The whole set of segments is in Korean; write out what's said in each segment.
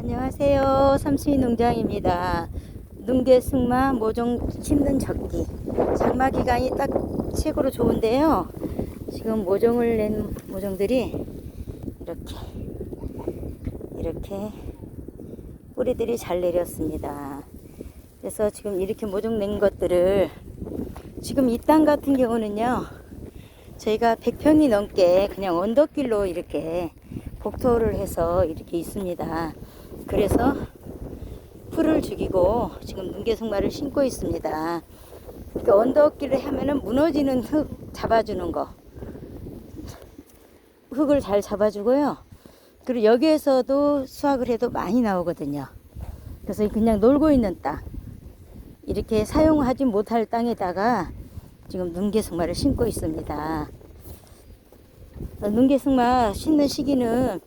안녕하세요. 삼수이 농장입니다. 눈개 승마 모종 심는 적기. 장마 기간이 딱 최고로 좋은데요. 지금 모종을 낸 모종들이 이렇게 이렇게 뿌리들이 잘 내렸습니다. 그래서 지금 이렇게 모종 낸 것들을 지금 이 땅 같은 경우는요. 저희가 100평이 넘게 그냥 언덕길로 이렇게 복토를 해서 이렇게 있습니다. 그래서 풀을 죽이고 지금 눈개승마를 심고 있습니다. 그 언덕길을 하면은 무너지는 흙 잡아주는 거. 흙을 잘 잡아주고요. 그리고 여기에서도 수확을 해도 많이 나오거든요. 그래서 그냥 놀고 있는 땅. 이렇게 사용하지 못할 땅에다가 지금 눈개승마를 심고 있습니다. 눈개승마 심는 시기는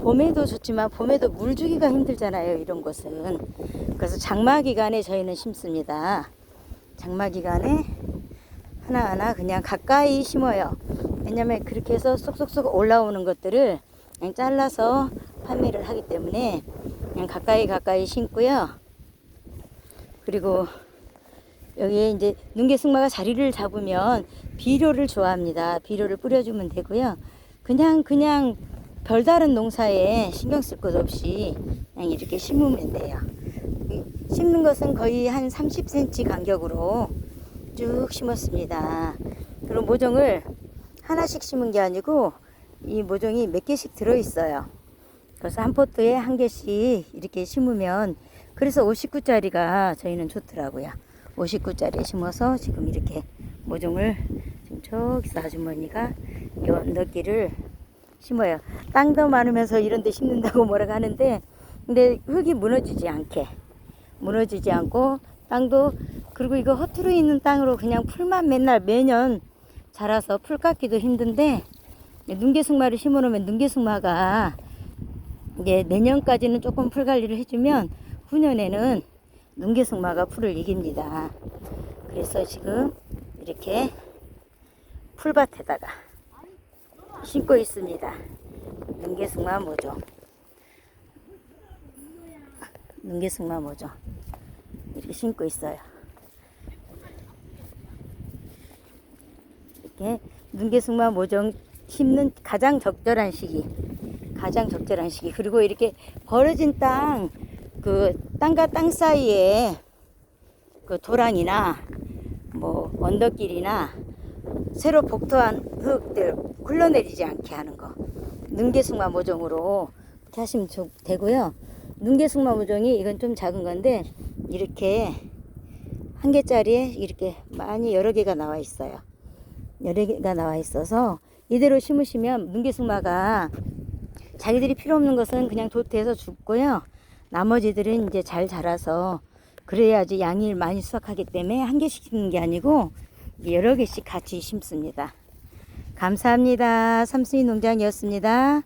봄에도 좋지만 봄에도 물 주기가 힘들잖아요. 이런 곳은. 그래서 장마 기간에 저희는 심습니다. 장마 기간에 하나하나 그냥 가까이 심어요. 왜냐면 그렇게 해서 쏙쏙쏙 올라오는 것들을 그냥 잘라서 판매를 하기 때문에 그냥 가까이 가까이 심고요. 그리고 여기에 이제 눈개승마가 자리를 잡으면 비료를 좋아합니다. 비료를 뿌려주면 되고요. 그냥 그냥 별다른 농사에 신경 쓸 것 없이 그냥 이렇게 심으면 돼요. 이 심는 것은 거의 한 30cm 간격으로 쭉 심었습니다. 그럼 모종을 하나씩 심은 게 아니고 이 모종이 몇 개씩 들어 있어요. 그래서 한 포트에 한 개씩 이렇게 심으면 그래서 59짜리가 저희는 좋더라고요. 59짜리 심어서 지금 이렇게 모종을 지금 저기서 아주머니가 이 언덕길을 심어요. 땅도 많으면서 이런 데 심는다고 뭐라고 하는데 근데 흙이 무너지지 않게 무너지지 않고 땅도 그리고 이거 허투루 있는 땅으로 그냥 풀만 맨날 매년 자라서 풀 깎기도 힘든데 눈개승마를 심어놓으면 눈개승마가 이제 내년까지는 조금 풀 관리를 해주면 후년에는 눈개승마가 풀을 이깁니다. 그래서 지금 이렇게 풀밭에다가 심고 있습니다. 눈개승마 모종. 눈개승마 모종. 이렇게 심고 있어요. 이렇게 눈개승마 모종 심는 가장 적절한 시기. 가장 적절한 시기. 그리고 이렇게 벌어진 땅, 그 땅과 땅 사이에 그 도랑이나 뭐 언덕길이나 새로 복토한 흙들 흘러내리지 않게 하는 거. 눈개승마 모종으로 이렇게 하시면 좋- 되고요. 눈개승마 모종이 이건 좀 작은 건데 이렇게 한 개짜리에 이렇게 많이 여러 개가 나와 있어요. 여러 개가 나와 있어서 이대로 심으시면 눈개승마가 자기들이 필요 없는 것은 그냥 도태해서 죽고요. 나머지들은 이제 잘 자라서 그래야지 양이 많이 수확하기 때문에 한 개씩 심는 게 아니고 여러 개씩 같이 심습니다. 감사합니다. 삼순이 농장이었습니다.